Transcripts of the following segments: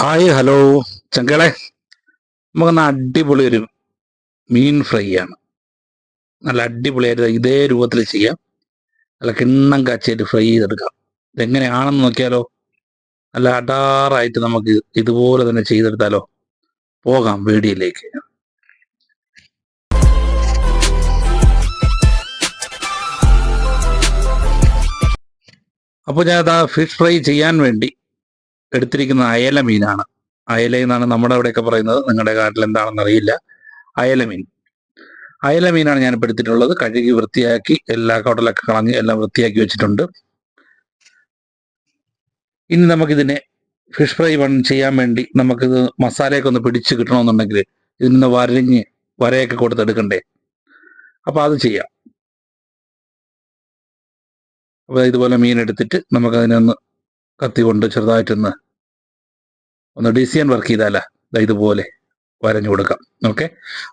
Hi hello ചങ്കളെ നമുക്കൊന്ന് അടിപൊളി ഒരു മീൻ ഫ്രൈ ആണ്. നല്ല അടിപൊളിയായിട്ട് ഇതേ രൂപത്തിൽ ചെയ്യാം. നല്ല കിണ്ണം കാച്ചിയായിട്ട് ഫ്രൈ ചെയ്തെടുക്കാം. ഇതെങ്ങനെയാണെന്ന് നോക്കിയാലോ നല്ല അടാറായിട്ട് നമുക്ക് ഇതുപോലെ തന്നെ ചെയ്തെടുത്താലോ പോകാം വീഡിയോയിലേക്ക്. അപ്പോൾ ഞാൻ അതാ ഫിഷ് ഫ്രൈ ചെയ്യാൻ വേണ്ടി എടുത്തിരിക്കുന്ന അയല മീനാണ്. അയല എന്നാണ് നമ്മുടെ അവിടെയൊക്കെ പറയുന്നത്. നിങ്ങളുടെ കാട്ടിൽ എന്താണെന്ന് അറിയില്ല. അയല മീൻ. അയല മീനാണ് ഞാൻ ഇപ്പോൾ എടുത്തിട്ടുള്ളത്. കഴുകി വൃത്തിയാക്കി എല്ലാ കടലൊക്കെ കളഞ്ഞ് എല്ലാം വൃത്തിയാക്കി വെച്ചിട്ടുണ്ട്. ഇനി നമുക്കിതിനെ ഫിഷ് ഫ്രൈ വൺ ചെയ്യാൻ വേണ്ടി നമുക്കിത് മസാലയൊക്കെ ഒന്ന് പിടിച്ച് കിട്ടണമെന്നുണ്ടെങ്കിൽ ഇതിൽ നിന്ന് വരഞ്ഞ് വരയൊക്കെ കൊടുത്തെടുക്കണ്ടേ അപ്പോൾ അത് ചെയ്യാം. അപ്പോൾ ഇതുപോലെ മീൻ എടുത്തിട്ട് നമുക്കതിനെ ഒന്ന് കത്തി കൊണ്ട് ചെറുതായിട്ടൊന്ന് ഒന്ന് ഡിസിയൻ വർക്ക് ചെയ്താല. ഇതുപോലെ വരഞ്ഞു കൊടുക്കാം. ഓക്കെ?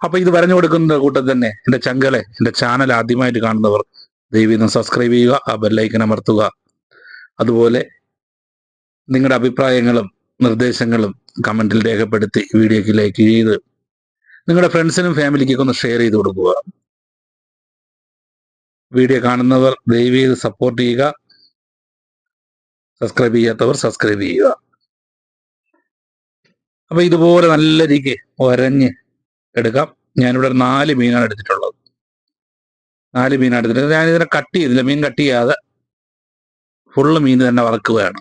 അപ്പൊ ഇത് വരഞ്ഞു കൊടുക്കുന്ന കൂട്ടത്തിൽ തന്നെ എന്റെ ചങ്കലെ എന്റെ ചാനൽ ആദ്യമായിട്ട് കാണുന്നവർ ദൈവീന്ന് സബ്സ്ക്രൈബ് ചെയ്യുക ആ ബെല്ലൈക്കൻ അമർത്തുക. അതുപോലെ നിങ്ങളുടെ അഭിപ്രായങ്ങളും നിർദ്ദേശങ്ങളും കമന്റിൽ രേഖപ്പെടുത്തി വീഡിയോക്ക് ലൈക്ക് ചെയ്ത് നിങ്ങളുടെ ഫ്രണ്ട്സിനും ഫാമിലിക്കൊക്കെ ഒന്ന് ഷെയർ ചെയ്ത് കൊടുക്കുക. വീഡിയോ കാണുന്നവർ ദയവ് ചെയ്ത് സപ്പോർട്ട് ചെയ്യുക. സബ്സ്ക്രൈബ് ചെയ്യാത്തവർ സബ്സ്ക്രൈബ് ചെയ്യുക. അപ്പൊ ഇതുപോലെ നല്ല രീതിക്ക് ഒരഞ്ഞ് എടുക്കാം. ഞാനിവിടെ നാല് മീനാണ് എടുത്തിട്ടുള്ളത്. നാല് മീനാണ് എടുത്തിട്ടുള്ളത്. ഞാൻ ഇതിനെ കട്ട് ചെയ്തില്ല. മീൻ കട്ട് ചെയ്യാതെ ഫുള്ള് മീൻ തന്നെ വറക്കുകയാണ്.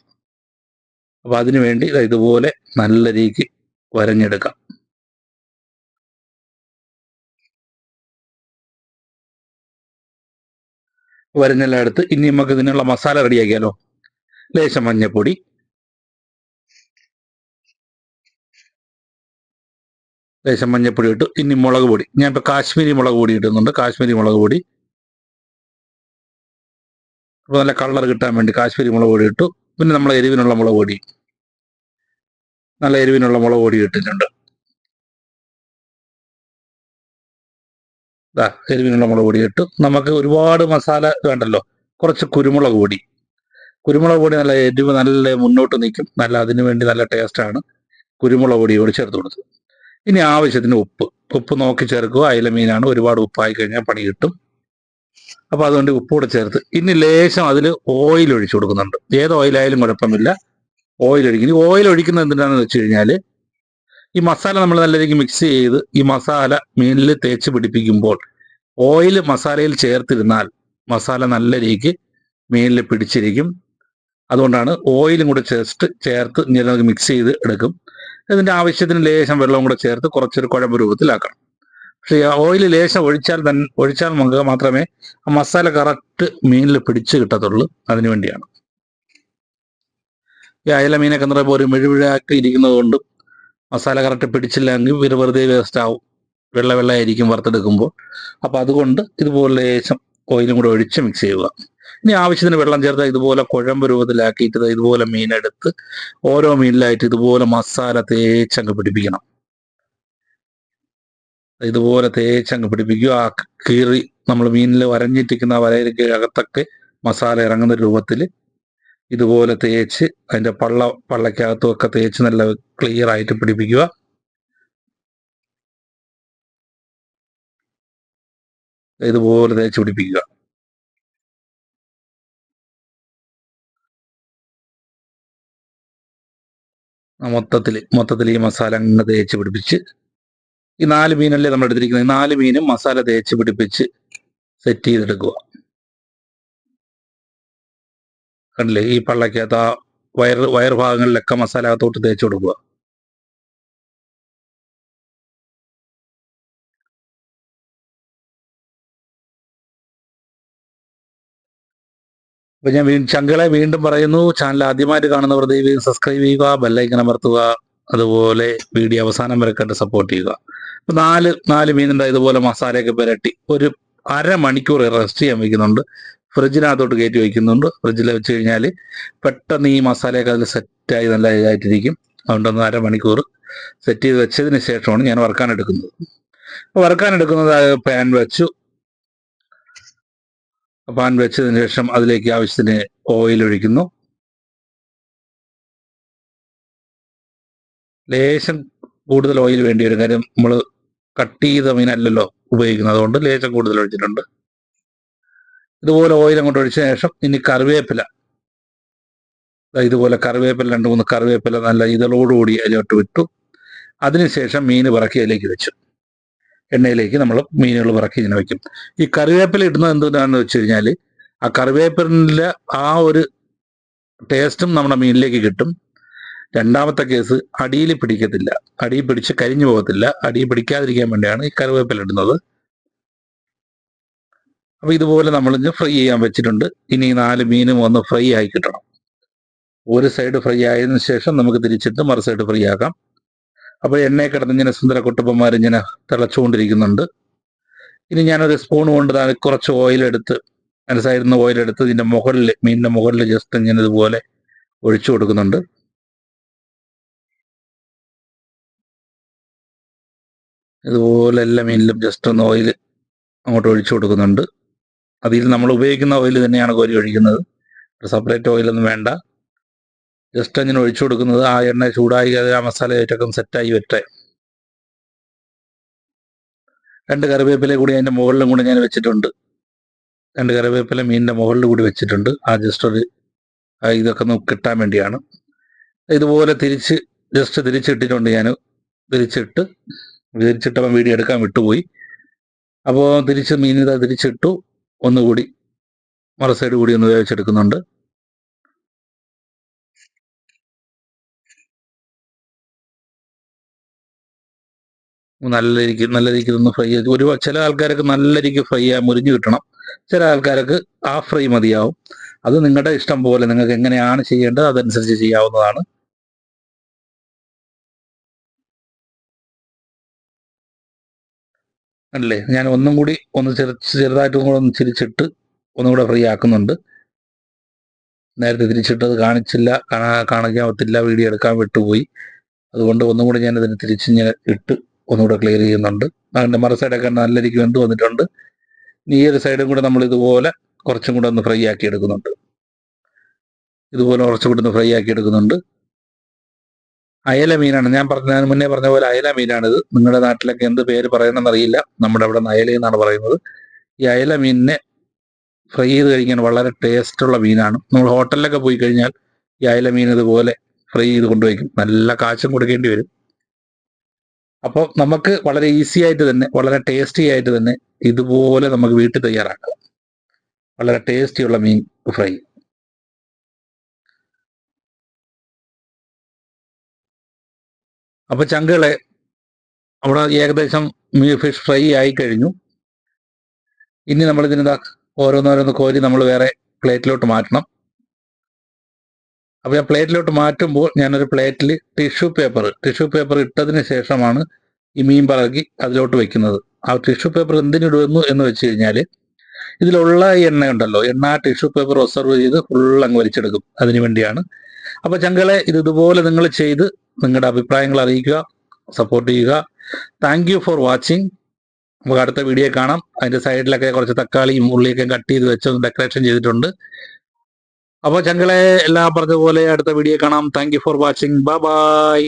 അപ്പൊ അതിനു വേണ്ടി ഇതുപോലെ നല്ല രീതിക്ക് വരഞ്ഞെടുക്കാം. വരഞ്ഞെല്ലാം എടുത്ത് ഇനി നമുക്ക് ഇതിനുള്ള മസാല റെഡിയാക്കിയാലോ ലേശം മഞ്ഞപ്പൊടി ലേശം മഞ്ഞപ്പൊടി ഇട്ടു. ഇനി മുളക് പൊടി. ഞാൻ ഇപ്പൊ കാശ്മീരി മുളക് പൊടി ഇടുന്നുണ്ട്. കാശ്മീരി മുളക് പൊടി. അപ്പൊ നല്ല കളർ കിട്ടാൻ വേണ്ടി കാശ്മീരി മുളക് പൊടി ഇട്ടു. പിന്നെ നമ്മൾ എരിവിനുള്ള മുളക് പൊടി. നല്ല എരിവിനുള്ള മുളക് പൊടി ഇട്ടിട്ടുണ്ട്. എരിവിനുള്ള മുളക് പൊടി ഇട്ടു. നമുക്ക് ഒരുപാട് മസാല വേണ്ടല്ലോ. കുറച്ച് കുരുമുളക് പൊടി. കുരുമുളക് പൊടി നല്ല എരിവ് നല്ല മുന്നോട്ട് നിൽക്കും. നല്ല അതിനു വേണ്ടി നല്ല ടേസ്റ്റാണ് കുരുമുളക് പൊടി കൂടി ചേർത്ത് കൊടുത്തു. ഇനി ആവശ്യത്തിന് ഉപ്പ്. ഉപ്പ് നോക്കി ചേർക്കുക. അയില മീനാണ്. ഒരുപാട് ഉപ്പായി കഴിഞ്ഞാൽ പണി കിട്ടും. അപ്പോൾ അതുകൊണ്ട് ഉപ്പ് കൂടെ ചേർത്ത്. ഇനി ലേശം അതിൽ ഓയിൽ ഒഴിച്ചു കൊടുക്കുന്നുണ്ട്. ഏത് ഓയിലായാലും കുഴപ്പമില്ല. ഓയിൽ ഒഴിക്കും. ഇനി ഓയിൽ ഒഴിക്കുന്നത് എന്തിനാണെന്ന് വെച്ച് കഴിഞ്ഞാൽ ഈ മസാല നമ്മൾ നല്ല രീതിക്ക് മിക്സ് ചെയ്ത് ഈ മസാല മീനിൽ തേച്ച് പിടിപ്പിക്കുമ്പോൾ ഓയിൽ മസാലയിൽ ചേർത്തിരുന്നാൽ മസാല നല്ല രീതിക്ക് മീനിൽ പിടിച്ചിരിക്കും. അതുകൊണ്ടാണ് ഓയിലും കൂടെ ചേർത്ത് ചേർത്ത് നമുക്ക് മിക്സ് ചെയ്ത് എടുക്കും. ഇതിന്റെ ആവശ്യത്തിന് ലേശം വെള്ളവും കൂടെ ചേർത്ത് കുറച്ചൊരു കുഴമ്പ് രൂപത്തിലാക്കണം. പക്ഷേ ഓയിൽ ലേശം ഒഴിച്ചാൽ തന്നെ ഒഴിച്ചാൽ നമുക്ക് മാത്രമേ ആ മസാല കറക്റ്റ് മീനിൽ പിടിച്ച് കിട്ടത്തുള്ളൂ. അതിനു വേണ്ടിയാണ്. ഈ അയല മീനൊക്കെ നിറയെ ഒരു മെഴുവിഴാക്കി ഇരിക്കുന്നത് കൊണ്ട് മസാല കറക്റ്റ് പിടിച്ചില്ലെങ്കിൽ പിന്നെ വെറുതെ വേസ്റ്റ് ആവും. വെള്ള വെള്ളയായിരിക്കും വറുത്തെടുക്കുമ്പോൾ. അപ്പോൾ അതുകൊണ്ട് ഇതുപോലെ ലേശം ഓയിലും കൂടെ ഒഴിച്ച് മിക്സ് ചെയ്യുക. ഇനി ആവശ്യത്തിന് വെള്ളം ചേർത്ത് ഇതുപോലെ കുഴമ്പ് രൂപത്തിലാക്കിയിട്ട് ഇതുപോലെ മീനെടുത്ത് ഓരോ മീനിലായിട്ട് ഇതുപോലെ മസാല തേച്ചങ്ങ് പിടിപ്പിക്കണം. ഇതുപോലെ തേച്ചങ്ങ് പിടിപ്പിക്കുക. ആ കീറി നമ്മൾ മീനിൽ വരഞ്ഞിട്ടിരിക്കുന്ന വരയിലേക്ക് അകത്തൊക്കെ മസാല ഇറങ്ങുന്ന രൂപത്തിൽ ഇതുപോലെ തേച്ച് അതിന്റെ പള്ള പള്ളക്കകത്തും ഒക്കെ തേച്ച് നല്ല ക്ലിയർ ആയിട്ട് പിടിപ്പിക്കുക. ഇതുപോലെ തേച്ച് പിടിപ്പിക്കുക. മൊത്തത്തിൽ മൊത്തത്തിൽ ഈ മസാല അങ്ങ് തേച്ച് പിടിപ്പിച്ച് ഈ നാല് മീനല്ലേ നമ്മൾ എടുത്തിരിക്കുന്നത് ഈ നാല് മീനും മസാല തേച്ച് പിടിപ്പിച്ച് സെറ്റ് ചെയ്തെടുക്കുക. കണ്ടില്ലേ? ഈ പള്ളക്കകത്ത് ആ വയർ വയർ ഭാഗങ്ങളിലൊക്കെ മസാല അകത്തോട്ട് തേച്ച് കൊടുക്കുക. അപ്പൊ ഞാൻ ചങ്കളെ വീണ്ടും പറയുന്നു. ചാനൽ ആദ്യമായിട്ട് കാണുന്നവർ ദയവ് സബ്സ്ക്രൈബ് ചെയ്യുക ബെല്ലൈക്കൻ അമർത്തുക അതുപോലെ വീഡിയോ അവസാനം വരെ കണ്ട് സപ്പോർട്ട് ചെയ്യുക. അപ്പൊ നാല് നാല് മീനുണ്ട് ഇതുപോലെ മസാലയൊക്കെ പുരട്ടി ഒരു അരമണിക്കൂർ റെസ്റ്റ് ചെയ്യാൻ വെക്കുന്നുണ്ട് ഫ്രിഡ്ജിനകത്തോട്ട് കയറ്റി വയ്ക്കുന്നുണ്ട്. ഫ്രിഡ്ജിൽ വെച്ച് കഴിഞ്ഞാൽ പെട്ടെന്ന് ഈ മസാലയൊക്കെ അതിൽ സെറ്റായി നല്ല ഇതായിട്ടിരിക്കും. അതുകൊണ്ടൊന്ന് അരമണിക്കൂർ സെറ്റ് ചെയ്ത് വെച്ചതിന് ശേഷമാണ് ഞാൻ വറുക്കാൻ എടുക്കുന്നത്. വറുക്കാൻ എടുക്കുന്നത് പാൻ വെച്ചു. പാൻ വെച്ചതിന് ശേഷം അതിലേക്ക് ആവശ്യത്തിന് ഓയിൽ ഒഴിക്കുന്നു. ലേശം കൂടുതൽ ഓയിൽ വേണ്ടി വരും. കാര്യം നമ്മൾ കട്ട് ചെയ്ത മീനല്ലല്ലോ ഉപയോഗിക്കുന്നത്. അതുകൊണ്ട് ലേശം കൂടുതൽ ഒഴിച്ചിട്ടുണ്ട്. ഇതുപോലെ ഓയിൽ അങ്ങോട്ട് ഒഴിച്ച ശേഷം ഇനി കറിവേപ്പില. ഇതുപോലെ കറിവേപ്പില രണ്ട് മൂന്ന് കറിവേപ്പില നല്ല ഇതളോടുകൂടി അതിലോട്ട് വിട്ടു. അതിനുശേഷം മീൻ പറക്കി അതിലേക്ക് വെച്ചു. എണ്ണയിലേക്ക് നമ്മൾ മീനുകൾ പറക്കി ഇങ്ങനെ വെക്കും. ഈ കറിവേപ്പില ഇടുന്നത് എന്തിനാണെന്ന് വെച്ച് കഴിഞ്ഞാൽ ആ കറിവേപ്പിലിന്റെ ആ ഒരു ടേസ്റ്റും നമ്മുടെ മീനിലേക്ക് കിട്ടും. രണ്ടാമത്തെ കേസ് അടിയിൽ പിടിക്കത്തില്ല. അടിയിൽ പിടിച്ച് കരിഞ്ഞു പോകത്തില്ല. അടിയിൽ പിടിക്കാതിരിക്കാൻ വേണ്ടിയാണ് ഈ കറിവേപ്പില ഇടുന്നത്. അപ്പോൾ ഇതുപോലെ നമ്മൾ ഫ്രൈ ചെയ്യാൻ വെച്ചിട്ടുണ്ട്. ഇനി നാല് മീനും ഒന്ന് ഫ്രൈ ആയി കിട്ടണം. ഒരു സൈഡ് ഫ്രൈ ആയതിനു ശേഷം നമുക്ക് തിരിച്ചിട്ട് മറു സൈഡ് ഫ്രൈ ആക്കാം. അപ്പോൾ എണ്ണയെ കിടന്ന് ഇങ്ങനെ സുന്ദര കുട്ടുംബന്മാർ ഇങ്ങനെ തിളച്ചുകൊണ്ടിരിക്കുന്നുണ്ട്. ഇനി ഞാനൊരു സ്പൂൺ കൊണ്ട് കുറച്ച് ഓയിൽ എടുത്ത് അതിന്റെ സൈഡിൽ നിന്ന് ഓയിൽ ഇതിന്റെ മുകളിൽ മീനിന്റെ മുകളിൽ ജസ്റ്റ് ഇങ്ങനെ ഇതുപോലെ ഒഴിച്ചു കൊടുക്കുന്നുണ്ട്. ഇതുപോലെ എല്ലാ മീനിലും ജസ്റ്റ് ഒന്ന് ഓയിൽ അങ്ങോട്ട് ഒഴിച്ചു കൊടുക്കുന്നുണ്ട്. അതിൽ നമ്മൾ ഉപയോഗിക്കുന്ന ഓയിൽ തന്നെയാണ് കോരി ഒഴിക്കുന്നത്. സെപ്പറേറ്റ് ഓയിലൊന്നും വേണ്ട. ജസ്റ്റ് അങ്ങനെ ഒഴിച്ചു കൊടുക്കുന്നത് ആ എണ്ണ ചൂടായി ആ മസാല ആയിട്ടൊക്കെ സെറ്റായി വരട്ടെ രണ്ട് കറിവേപ്പില കൂടി അതിന്റെ മുകളിലും കൂടി ഞാൻ വെച്ചിട്ടുണ്ട്. രണ്ട് കറിവേപ്പില മീനിന്റെ മുകളിൽ കൂടി വെച്ചിട്ടുണ്ട്. ആ ജസ്റ്റ് ഒരു ഇതൊക്കെ ഒന്ന് കിട്ടാൻ വേണ്ടിയാണ്. ഇതുപോലെ തിരിച്ച് ജസ്റ്റ് തിരിച്ചിട്ടിട്ടുണ്ട് ഞാൻ. തിരിച്ചിട്ട് തിരിച്ചിട്ടപ്പം വീഡിയോ എടുക്കാൻ വിട്ടുപോയി. അപ്പോൾ തിരിച്ച് മീനിത തിരിച്ചിട്ടു. ഒന്നുകൂടി മറു സൈഡ് കൂടി ഒന്ന് വേവിച്ചെടുക്കുന്നുണ്ട്. നല്ല രീതിക്ക് നല്ല രീതിക്ക് ഒന്ന് ഫ്രൈ ഒരു ചില ആൾക്കാർക്ക് നല്ല രീതിക്ക് ഫ്രൈ ആ മുരിഞ്ഞു കിട്ടണം. ചില ആൾക്കാർക്ക് ആ ഫ്രൈ മതിയാവും. അത് നിങ്ങളുടെ ഇഷ്ടം പോലെ നിങ്ങൾക്ക് എങ്ങനെയാണ് ചെയ്യേണ്ടത് അതനുസരിച്ച് ചെയ്യാവുന്നതാണ്. അല്ലേ? ഞാൻ ഒന്നും കൂടി ഒന്ന് ചെറു ചെറുതായിട്ടും കൂടെ ഒന്ന് തിരിച്ചിട്ട് ഒന്നും കൂടെ ഫ്രീ ആക്കുന്നുണ്ട്. നേരത്തെ തിരിച്ചിട്ടത് കാണിച്ചില്ല കാണാ- കാണിക്കാൻ പറ്റില്ല വീഡിയോ എടുക്കാൻ വിട്ടുപോയി. അതുകൊണ്ട് ഒന്നും കൂടി ഞാൻ ഇതിന് തിരിച്ച് ഞാൻ ഇട്ട് ഒന്നുകൂടെ ക്ലിയർ ചെയ്യുന്നുണ്ട്. അതിന്റെ മറു സൈഡൊക്കെ നല്ല രീതിക്ക് വെന്ത് വന്നിട്ടുണ്ട്. ഈ ഒരു സൈഡും കൂടെ നമ്മൾ ഇതുപോലെ കുറച്ചും കൂടെ ഒന്ന് ഫ്രൈ ആക്കി എടുക്കുന്നുണ്ട്. ഇതുപോലെ കുറച്ചും കൂടെ ഒന്ന് ഫ്രൈ ആക്കി എടുക്കുന്നുണ്ട്. അയല മീനാണ്. ഞാൻ പറഞ്ഞ മുന്നേ പറഞ്ഞ പോലെ അയല മീനാണിത്. നിങ്ങളുടെ നാട്ടിലൊക്കെ എന്ത് പേര് പറയണമെന്ന് അറിയില്ല. നമ്മുടെ അവിടെ നിന്ന് അയല എന്നാണ് പറയുന്നത്. ഈ അയല മീനിനെ ഫ്രൈ ചെയ്ത് കഴിക്കാൻ വളരെ ടേസ്റ്റുള്ള മീനാണ്. നമ്മൾ ഹോട്ടലിലൊക്കെ പോയി കഴിഞ്ഞാൽ ഈ അയല മീൻ ഇതുപോലെ ഫ്രൈ ചെയ്ത് കൊണ്ടുപോയിക്കും. നല്ല കാശും കൊടുക്കേണ്ടി വരും. അപ്പോൾ നമുക്ക് വളരെ ഈസി ആയിട്ട് തന്നെ വളരെ ടേസ്റ്റി ആയിട്ട് തന്നെ ഇതുപോലെ നമുക്ക് വീട്ടിൽ തയ്യാറാക്കാം. വളരെ ടേസ്റ്റിയുള്ള മീൻ ഫ്രൈ അപ്പൊ ചങ്കുകളെ അവിടെ ഏകദേശം ഫിഷ് ഫ്രൈ ആയി കഴിഞ്ഞു. ഇനി നമ്മൾ ഇതിനെന്താ ഓരോന്നോരോന്ന് കോരി നമ്മൾ വേറെ പ്ലേറ്റിലോട്ട് മാറ്റണം. അപ്പോൾ ഞാൻ പ്ലേറ്റിലോട്ട് മാറ്റുമ്പോൾ ഞാനൊരു പ്ലേറ്റിൽ ടിഷ്യൂ പേപ്പർ ടിഷ്യൂ പേപ്പർ ഇട്ടതിന് ശേഷമാണ് ഈ മീൻ പറകി അതിലോട്ട് വെക്കുന്നത്. ആ ടിഷ്യൂ പേപ്പർ എന്തിനിടുന്നു എന്ന് വെച്ച് കഴിഞ്ഞാൽ ഇതിലുള്ള എണ്ണ ഉണ്ടല്ലോ എണ്ണ ആ ടിഷ്യൂ പേപ്പർ ഒബ്സർവ് ചെയ്ത് ഫുൾ അങ്ങ് വലിച്ചെടുക്കും. അതിനു വേണ്ടിയാണ്. അപ്പോൾ ചങ്കളെ ഇത് ഇതുപോലെ നിങ്ങൾ ചെയ്ത് നിങ്ങളുടെ അഭിപ്രായങ്ങൾ അറിയിക്കുക സപ്പോർട്ട് ചെയ്യുക. താങ്ക് യു ഫോർ വാച്ചിങ് നമുക്ക് അടുത്ത വീഡിയോ കാണാം. അതിന്റെ സൈഡിലൊക്കെ കുറച്ച് തക്കാളിയും ഉള്ളിയൊക്കെ കട്ട് ചെയ്ത് വെച്ച് ഡെക്കറേഷൻ ചെയ്തിട്ടുണ്ട്. അപ്പോൾ ചങ്കളെ എല്ലാം പറഞ്ഞതുപോലെ പോലെ അടുത്ത വീഡിയോ കാണാം. Thank for watching bye